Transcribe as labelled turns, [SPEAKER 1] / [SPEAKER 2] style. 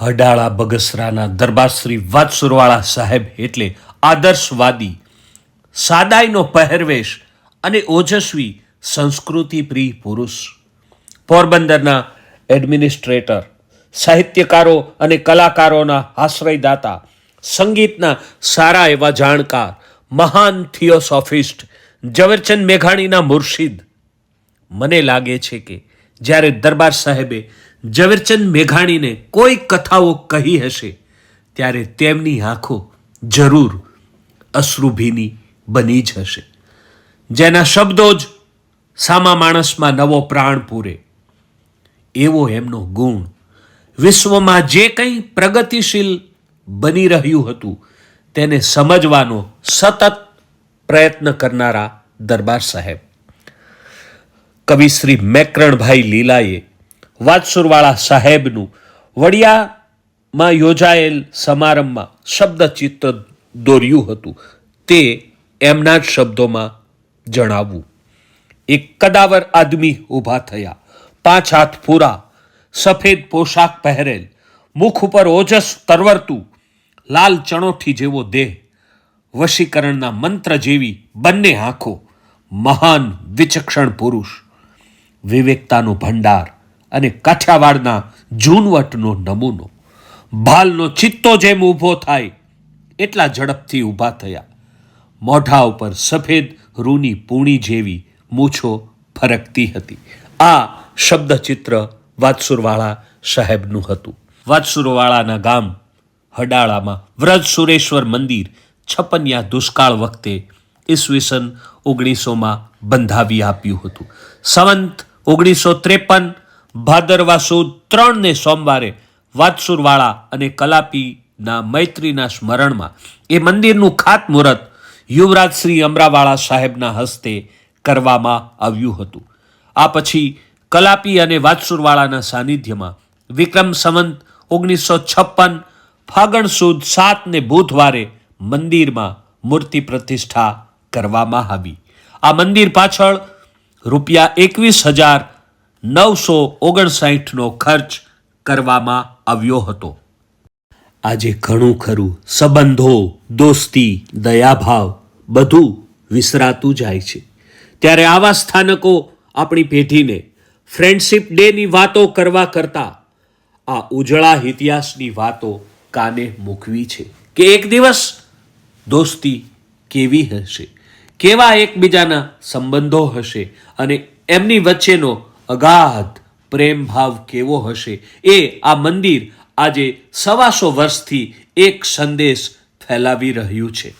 [SPEAKER 1] હડાળા બગસરાના દરબાર શ્રી વાતસુરવાળા સાહેબ એટલે આદર્શવાદી, સાદાઈનો પહેરવેશ અને ઓજસ્વી સંસ્કૃતિ પ્રિય પુરુષ. પોરબંદરના એડમિનિસ્ટ્રેટર, સાહિત્યકારો અને કલાકારોના આશ્રયદાતા, સંગીતના સારા એવા જાણકાર, મહાન થિયોસોફિસ્ટ, ઝવેરચંદ મેઘાણીના મુર્શિદ. મને લાગે છે કે જ્યારે દરબાર સાહેબે ઝવેરચંદ મેઘાણીને કોઈ કથાઓ કહી હશે, ત્યારે તેમની આંખો જરૂર અશ્રુભીની બની જ હશે. જેના શબ્દો જ સામા માણસમાં નવો પ્રાણ પૂરે. એવો એમનો ગુણ વિશ્વમાં જે કંઈ પ્રગતિશીલ બની રહ્યું હતું, તેને સમજવાનો સતત પ્રયત્ન કરનારા દરબાર સાહેબ. કવિ શ્રી મેકરણભાઈ લીલાએ વાતસુરવાળા સાહેબનું વડિયામાં યોજાયેલ સમારંભમાં શબ્દચિત્ર દોર્યું હતું. તે એમના જ શબ્દોમાં જણાવવું એક કદાવર આદમી ઊભા થયા. પાંચ હાથ પૂરા, સફેદ પોશાક પહેરેલ, મુખ ઉપર ઓજસ તરવરતું લાલ ચણોઠી જેવો દેહ, વશીકરણના મંત્ર જેવી બંને આંખો, મહાન વિચક્ષણ પુરુષ, વિવેકતાનો ભંડાર અને કાઠિયાવાડના જૂનવટનો નમૂનો. ભાલનો ચિત્તો જેમ ઊભો થાય, એટલા ઝડપથી ઊભા થયા. મોઢા ઉપર સફેદ રૂની પૂણી જેવી મૂછો ફરકતી હતી. આ શબ્દચિત્ર વાતસુરવાળા સાહેબનું હતું. વાતસુરવાળાના ગામ હડાળામાં વ્રજ સુરેશ્વર મંદિર છપનિયા દુષ્કાળ વખતે ઈસવીસન ઓગણીસોમાં બંધાવી આપ્યું હતું. સંવંત ઓગણીસો ત્રેપન ભાદરવા સુદ ત્રણને સોમવારે વાતસુરવાળા અને કલાપીના મૈત્રીના સ્મરણમાં એ મંદિરનું ખાતમુહૂર્ત યુવરાજ શ્રી અમરાવાળા સાહેબના હસ્તે કરવામાં આવ્યું હતું. આ પછી કલાપી અને વાતસુરવાળાના સાનિધ્યમાં વિક્રમ સંવંત ઓગણીસો છપ્પન, ફાગણ સુદ સાતને બુધવારે મંદિરમાં મૂર્તિ પ્રતિષ્ઠા કરવામાં આવી. આ મંદિર પાછળ રૂપિયા એકવીસ હજાર નવસો ઓગણસાઠનો ખર્ચ કરવામાં આવ્યો હતો. આજે ઘણું ખરું. સંબંધો, દોસ્તી, દયાભાવ બધું વિસરાતું જાય છે. ત્યારે આવા સ્થાનકો આપણી પેઢીને ફ્રેન્ડશિપ ડેની વાતો કરવા કરતાં આ ઉજળા ઇતિહાસની વાતો કાને મૂકવી છે? કે એક દિવસ દોસ્તી કેવી હશે? કેવા એકબીજાના સંબંધો હશે? અને એમની વચ્ચેનો અગાધ પ્રેમભાવ કેવો હશે? એ આ મંદિર આજે સવાસો વર્ષથી એક સંદેશ ફેલાવી રહ્યું છે.